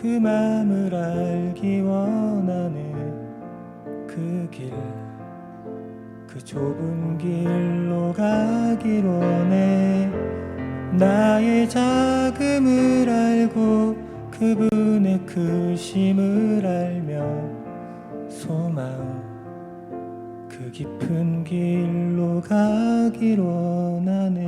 그 마음을 알기 원하네. 그길그 그 좁은 길로 가기로 해 나의 자금을 알고 그분의 그심을 알며 소망 그 깊은 길로 가기로 하네.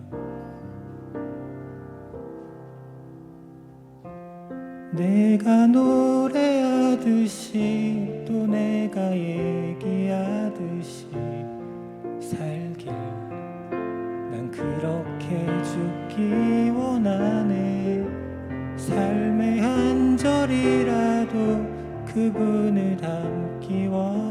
내가 노래하듯이 또 내가 얘기하듯이 살길. 난 그렇게 죽기 원하네. 삶의 한 절이라도 그분을 담기 원하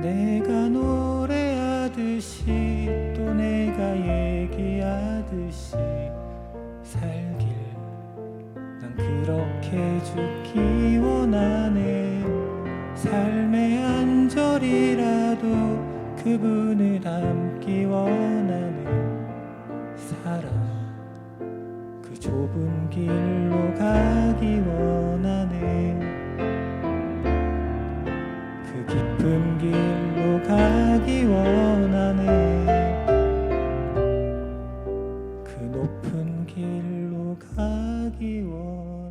내가 노래하듯이 또 내가 얘기하듯이 살길. 난 그렇게 죽기 원하네. 삶의 한 절이라도 그분을 담기 원하네 사랑 그 좁은 길로 가기 원 원하네 그 높은 길로 가기 원하네